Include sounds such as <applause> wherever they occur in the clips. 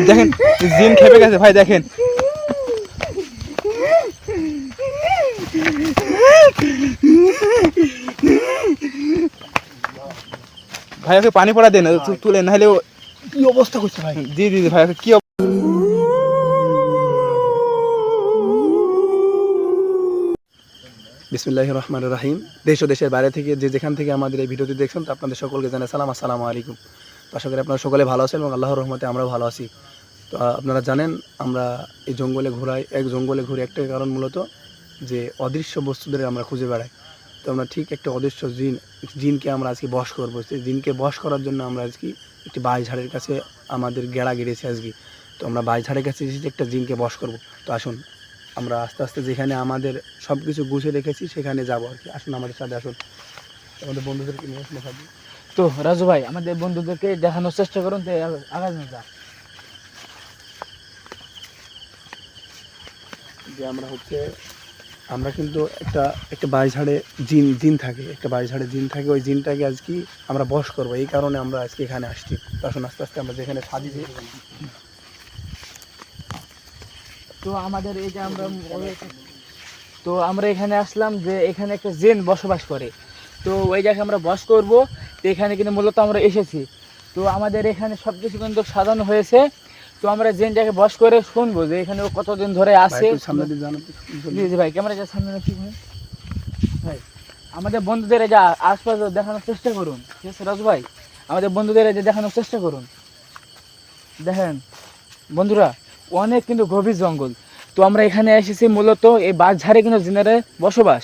দেখেন জিন খেপে গেছে ভাই দেখেন। ভাই ওকে পানি পড়া দেন তুলে নাহলে কি অবস্থা করছে ভাই? জি জি ভাই কি অব- বিসমুল্লাহ রহমান রাহিম। দেশ ও দেশের বাইরে থেকে যে যেখান থেকে আমাদের এই ভিডিওটি দেখছেন, তো আপনাদের সকলকে জানাই সালাম, আসসালামু আলাইকুম। তো আশা করি আপনারা সকলে ভালো আছেন এবং আল্লাহর রহমতে আমরাও ভালো আছি। তো আপনারা জানেন, আমরা এই জঙ্গলে ঘোরাই, এক জঙ্গলে ঘুরে একটাই কারণ মূলত যে অদৃশ্য বস্তুদের আমরা খুঁজে বেড়াই। তো আমরা ঠিক একটা অদৃশ্য জিন, জিনকে আমরা আজকে বশ করব। সেই জিনকে বশ করার জন্য আমরা আজকে একটি বাই ঝাড়ের কাছে আমাদের গেড়া গেড়েছি আজকে। তো আমরা বাই ঝাড়ের কাছে এসেছি একটা জিনকে বশ করব। তো আসুন আমরা আস্তে আস্তে যেখানে আমাদের সব কিছু গুছিয়ে রেখেছি সেখানে যাব আর কি। আসুন আমাদের সাথে আসুন। আমাদের বন্ধুদেরকে নিয়ে আসুন সাথে তো রাজু ভাই আমাদের বন্ধুদেরকে দেখানোর চেষ্টা করুন তো আগাজ যা যে আমরা হচ্ছে আমরা কিন্তু একটা একটা বাড়ি ঝাড়ে জিন জিন থাকে একটা বাড়ি ঝাড়ে জিন থাকে। ওই জিনটাকে আজকে আমরা বশ করব। এই কারণে আমরা আজকে এখানে আসছি। তো আসুন আস্তে আস্তে আমরা যেখানে সাজিয়েছি। তো আমাদের এই যে আমরা তো আমরা এখানে আসলাম যে এখানে একটা জেন বসবাস করে। তো ওই জায়গায় আমরা বস করব তো এখানে কিন্তু মূলত আমরা এসেছি। তো আমাদের এখানে সব কিছু কিন্তু সাজানো হয়েছে। তো আমরা জেন জায়গায় বস করে শুনব যে এখানে ও কতদিন ধরে আসে জি ভাই ক্যামেরা যা সামনে রাখি ভাই। ভাই আমাদের বন্ধুদের এই যে আশপাশ দেখানোর চেষ্টা করুন। ঠিক আছে রাজু ভাই? আমাদের বন্ধুদের এই যে দেখানোর চেষ্টা করুন। দেখেন বন্ধুরা অনেক কিন্তু গভীর জঙ্গল। তো আমরা এখানে এসেছি মূলত এই বাঁশঝাড়ে কিন্তু জিনারে বসবাস।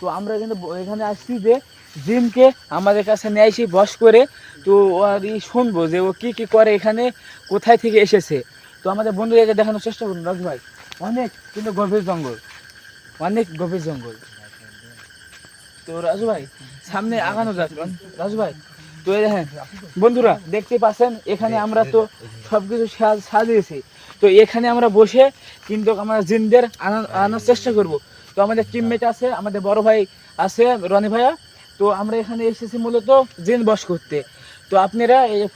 তো আমরা কিন্তু এখানে আসছি যে জিমকে আমাদের কাছে নিয়ে আসি বস করে। তো আর ই শুনব যে ও কি কি করে এখানে কোথায় থেকে এসেছে। তো আমাদের বন্ধুদেরকে দেখানোর চেষ্টা করুন, রাজু ভাই। অনেক কিন্তু গভীর জঙ্গল। অনেক গভীর জঙ্গল। তো রাজু ভাই, সামনে আগানো যাক। রাজু ভাই, তো দেখেন, বন্ধুরা, দেখতে পাচ্ছেন, এখানে আমরা তো সবকিছু সাজ- সাজিয়েছি। তো এখানে আমরা বসে কিন্তু আমরা জিনদের আনা- আনার চেষ্টা করব। তো আমাদের টিমমেট আছে, আমাদের বড় ভাই আছে, রনি ভাইয়া। তো আমরা এখানে এসেছি মূলত জিন বস করতে। তো আপনারা এই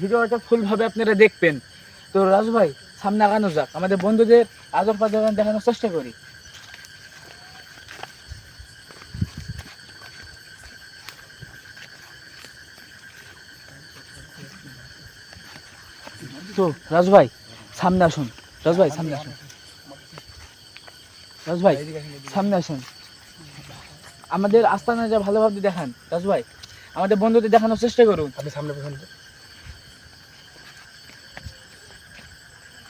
ভিডিওটা ফুলভাবে আপনারা দেখবেন। তো রাজু ভাই, সামনে আগানো যাক। আমাদের বন্ধুদের আদর পাদর দেখানোর চেষ্টা করি। তো রাজু ভাই সামনে আসুন। রাজু ভাই সামনে আসুন। রাজু ভাই সামনে আসুন। আমাদের আস্তানা যা ভালোভাবে দেখান। রাজু ভাই আমাদের বন্ধুদের দেখানোর চেষ্টা করুন। আপনি সামনে পেছনে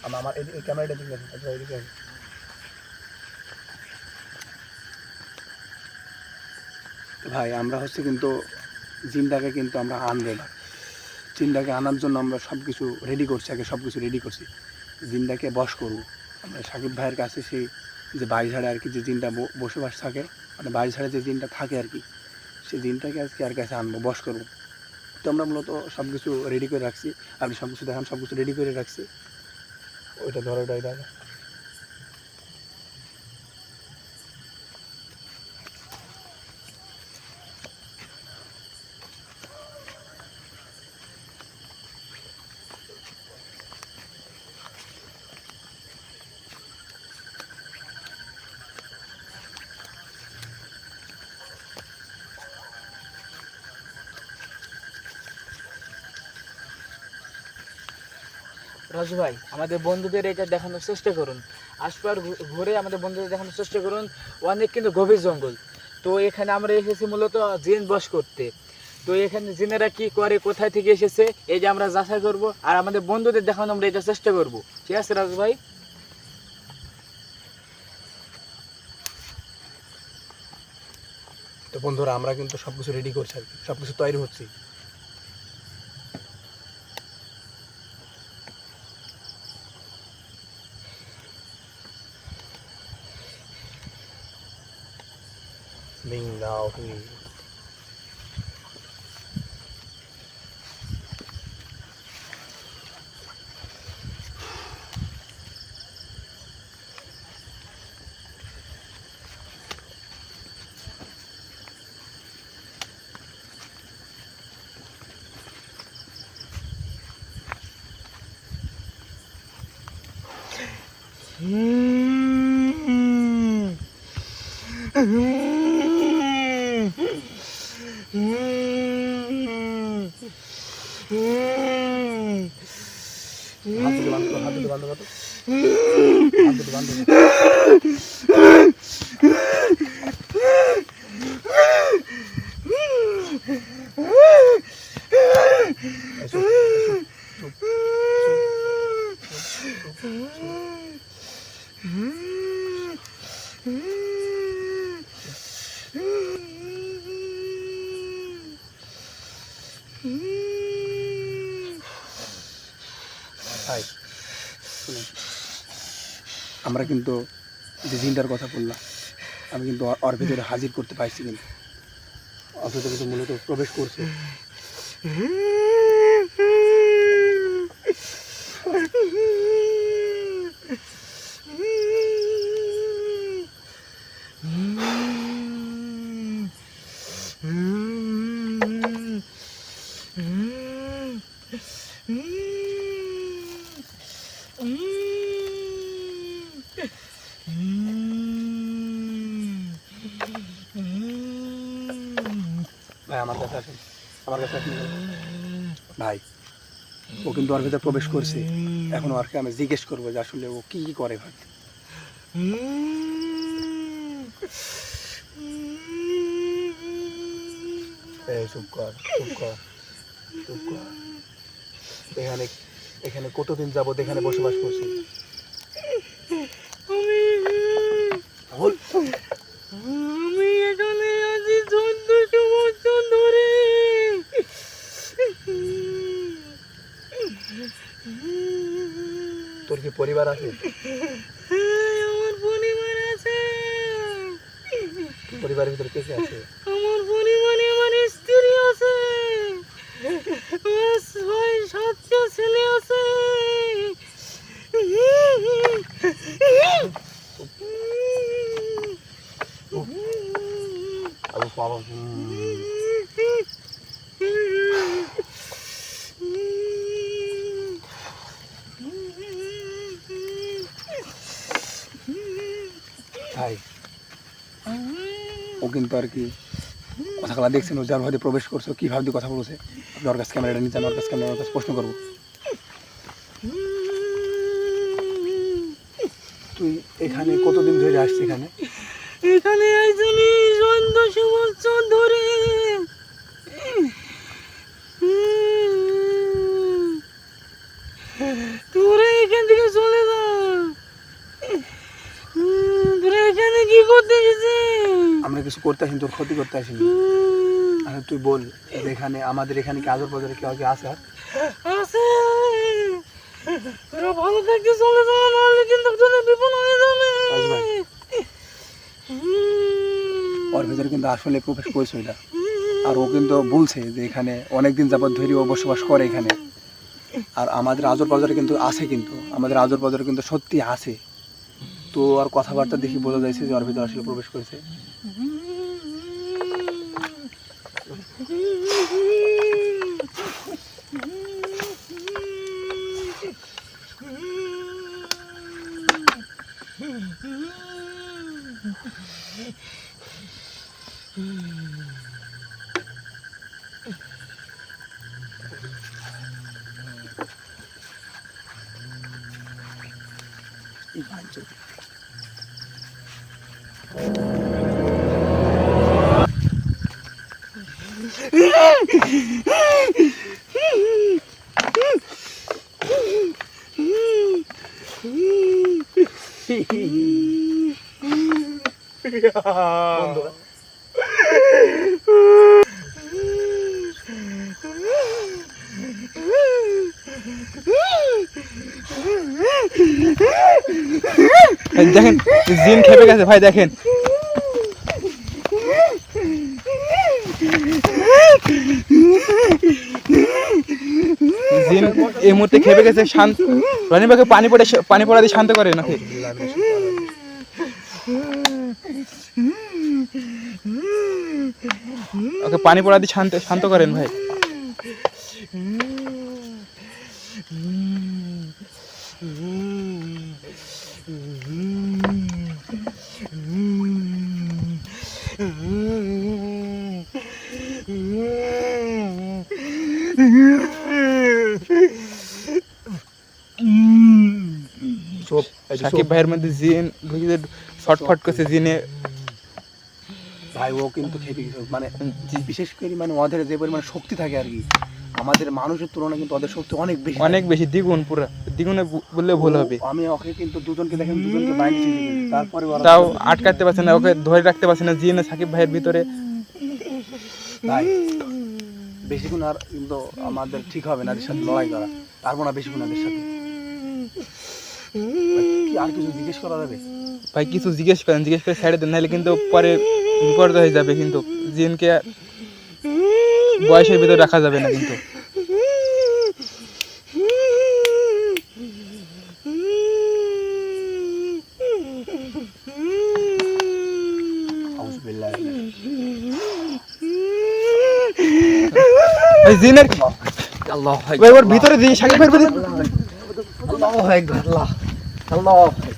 আমার আমার এই ক্যামেরাটা দিকে আসুন, আচ্ছা, এদিকে আসুন। ভাই আমরা হচ্ছে কিন্তু জিন্দাকে কিন্তু আমরা আনবে না। জিনটাকে আনার জন্য আমরা সব কিছু রেডি করছি আগে সব কিছু রেডি করছি। জিনটাকে বশ করব। আমরা সাকিব ভাইয়ের কাছে সেই যে বাড়ি ঝাড়ে আর কি যে জিনটা বসবাস থাকে মানে বাড়ি ঝাড়ে যে জিনটা থাকে আর কি, সেই জিনটাকে আজকে আর কাছে আনব, বশ করব। তো আমরা মূলত সব কিছু রেডি করে রাখছি। আপনি সব কিছু দেখান সব কিছু রেডি করে রাখছি। ওইটা ধরো, ওইটা এটা রাজু ভাই, আমাদের বন্ধুদের এটা দেখানোর চেষ্টা করুন। ঘু- ঘুরে আমাদের বন্ধুদের দেখানোর চেষ্টা করুন। অনেক কিন্তু গভীর জঙ্গল। তো এখানে আমরা এসেছি মূলত জিন বস করতে। তো এখানে জিনেরা কি করে, কোথায় থেকে এসেছে, এই যে আমরা যাচাই করব। আর আমাদের বন্ধুদের দেখানো আমরা এটা চেষ্টা করব। ঠিক আছে, রাজু ভাই? তো বন্ধুরা, আমরা কিন্তু সব কিছু রেডি করছি আর কি। সব কিছু তৈরি হচ্ছি। Yahweh. <laughs> Mm-hmm. হাত দুটো বান্ধ করো, হাত দুটো বান্ধ করো। হাত দুটো বান্ধ করো। ভাই শুনুন। আমরা কিন্তু যে জিনটার কথা বললাম আমি কিন্তু ওর- ভিতরে হাজির করতে পারছি কিন্তু। ভিতরে কিন্তু মূলত প্রবেশ করছে <laughs> ভাই আমার কাছে আসেন আমার কাছে আসেন ভাই ও কিন্তু ওর ভিতরে প্রবেশ করছে। এখন ওরকে আমি জিজ্ঞেস করব যে আসলে ও কি কি করে ভাই? চুপ কর চুপ কর চুপ কর। এখানে এখানে কতদিন যাবত এখানে বসবাস করছি বল। আমি এখানে আছি চোদ্দশো বছর ধরে তোর কি পরিবার আছে? আমার পরিবার আছে। পরিবারের ভিতরে কে কে আছে? আমার পরিবারে আমার স্ত্রী আছে। আমার ছয় সাতটা ছেলে আছে। আবু বাবা ভাই ও কিন্তু আর কি। কথাগুলো দেখছেন ও যার হয়তো প্রবেশ করছ, কি ভাবতে কথা বলছে? আপনি ওর কাছে ক্যামেরাটা নিচ্ছেন ওর কাছে ক্যামেরা ওর কাছে প্রশ্ন করব। তুই এখানে কতদিন ধরে আসছিস এখানে? এখানে আইসনি চোদ্দশো বছর ধরে। তোরা এখান থেকে চলে যা। তোরা এখানে কি করতে গেছিস আমরা কিছু করতে আসিনি তোর ক্ষতি করতে আসিনি। আচ্ছা তুই বল এখানে আমাদের এখানে কি আদর বাজারে কেউ কি আছে? আর আছে। তোরা ভালো থাকতে চলে যা নাহলে কিন্তু তোদের বিপদ হয়ে যাবে। ওর ভিতরে কিন্তু আসলে প্রবেশ করছে ওইটা আর ও কিন্তু বলছে যে এখানে অনেকদিন যাবত ধরে ও বসবাস করে এখানে। আর আমাদের আজর বাজারে কিন্তু আছে কিন্তু আমাদের আজর বাজারে কিন্তু সত্যি আছে। তো আর কথাবার্তা দেখি বোঝা যাচ্ছে যে ওর ভিতরে আসলে প্রবেশ করেছে। এই বাঞ্চোদ। বন্ধুরা, এই দেখেন জিন খেপে গেছে, ভাই, দেখেন। জিন এই মুহূর্তে খেপে গেছে, শান্ত রনিবাকে পানি পড়ে পানি পড়া দিয়ে শান্ত করে নাকি? ওকে পানি পড়া দিয়ে শান্ত শান্ত করেন ভাই। সাকিব। ভাইয়ের মধ্যে জিন ঢুকিয়ে ছটফট করছে জিনে। ভাই ও কিন্তু খেপে গেছে। মানে বিশেষ করে মানে ওদের যে পরিমাণে শক্তি থাকে আর কি আমাদের মানুষের তুলনায় কিন্তু ওদের শক্তি অনেক বেশি অনেক বেশি দ্বিগুণ পুরো দ্বিগুণে বললে ভুল হবে। আমি ওকে কিন্তু দুজনকে দেখেন দুজনকে বাইরে। তারপরে তাও আটকাতে পারছে না ওকে ধরে রাখতে পারছে না জিনে সাকিব ভাইয়ের ভিতরে। ভাই বেশিক্ষণ আর কিন্তু আমাদের ঠিক হবে না এদের সাথে লড়াই করা। পারব না বেশিক্ষণ এদের সাথে। কি আর কিছু জিজ্ঞেস করা যাবে? ভাই কিছু জিজ্ঞেস করেন জিজ্ঞেস করে ছেড়ে দেন নাহলে কিন্তু পরে বিপর্দ হয়ে যাবে কিন্তু। জিনকে বয়সের ভিতরে রাখা যাবে না কিন্তু। জিনের আল্লাহ ভাই ওর ভিতরে দিয়ে সাকিব ভিতরে আল্লাহু আকবার আল্লাহ আল্লাহু আকবার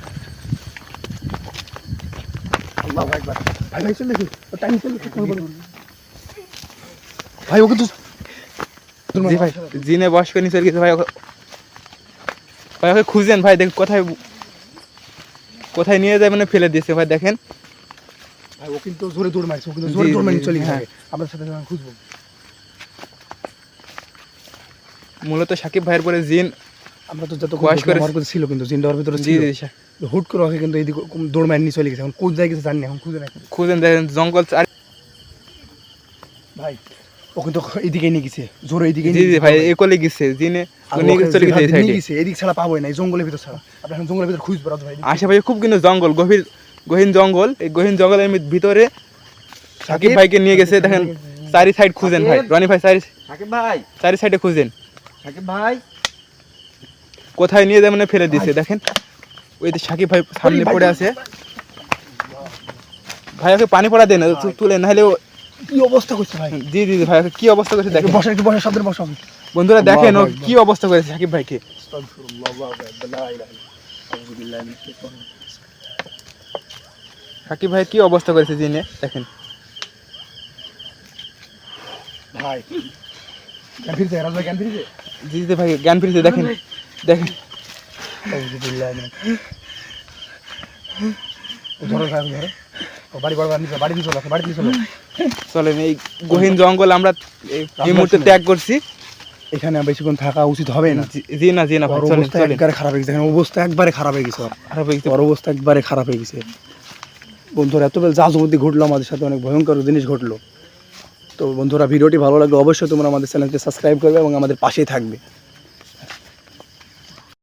আল্লাহু ভাই ভাই চলে টাইম চলে ভাই ওকে তো ভাই জিনে বয়স করে নিচে গেছে ভাই ওকে- ভাই ওকে খুঁজেন ভাই দেখ কোথায় কোথায় নিয়ে যায় মানে ফেলে দিয়েছে ভাই দেখেন। ভাই ও কিন্তু জোরে দৌড় মারছে ও কিন্তু জোরে দৌড় মারি চলে গেছে। হ্যাঁ। সাথে খুঁজবো। মূলত সাকিব ভাইয়ের পরে জিন আমরা তো যত বয়স করে- আমার ছিল কিন্তু জিন্দার ভিতরে জি ছিল। জি হুট করে ওকে কিন্তু এইদিকে দৌড় মারি নিয়ে চলে গেছে। এখন জায়গায় গেছে জানি এখন খুঁজে খুঁজেন দেখেন জঙ্গল আর ভাই ও কিন্তু নিয়ে গেছে জোরে এইদিকে জি জি ভাই একলে গেছে জিনে গেছে চলে গেছে এই সাইডে গেছে এদিক ছাড়া পাবোই না জঙ্গলের ভিতর ছাড়া। আপনি এখন জঙ্গলের ভিতর ভাই আশেপাশে খুব কিন্তু জঙ্গল গভীর গহীন জঙ্গল এই গহীন জঙ্গলের ভিতরে সাকিব ভাইকে নিয়ে গেছে দেখেন চারি সাইড খুঁজেন ভাই রনি ভাই চারি সাকিব ভাই। চারি সাইডে খুঁজেন। সাকিব ভাই। কোথায় নিয়ে যায় মানে ফেলে দিয়েছে দেখেন। ওই যে সাকিব ভাই সামনে পড়ে আছে। ভাই ওকে পানি পড়া দেন তু- তুলে নাহলে কি অবস্থা করছে ভাই? জি জি ভাই কি অবস্থা করেছে দেখেন। বসা একটু বসা সামনে বসা বন্ধুরা দেখেন ও কি অবস্থা করেছে সাকিব ভাইকে। সাকিব ভাই কি অবস্থা করেছে জিনে দেখেন। ভাই জ্ঞান ফিরছে জ্ঞান ফিরছে? জি জি ভাই জ্ঞান ফিরছে দেখেন। দেখেন আউযুবিল্লাহি মিনাশ ও ধরো ভাই ধরো। ও বাড়ি বড় বাড়ি বাড়ি নিয়ে চলে আসো, বাড়ি নিয়ে চলে। আসো। চলেন এই গহীন জঙ্গল আমরা এই- এই মুহূর্তে ত্যাগ করছি। এখানে বেশিক্ষণ থাকা উচিত হবে না। জি- জি না জি না ভাই ওর চলেন অবস্থা একবারে খারাপ হয়ে গেছে অবস্থা একবারে খারাপ হয়ে গেছে। খারাপ হয়ে গেছে। অবস্থা একবারে খারাপ হয়ে গেছে। বন্ধুরা এত বেল যা জমতি ঘটলো আমাদের সাথে অনেক ভয়ঙ্কর জিনিস ঘটলো। তো বন্ধুরা ভিডিওটি ভালো লাগলে অবশ্যই তোমরা আমাদের চ্যানেলকে সাবস্ক্রাইব করবে এবং আমাদের পাশেই থাকবে।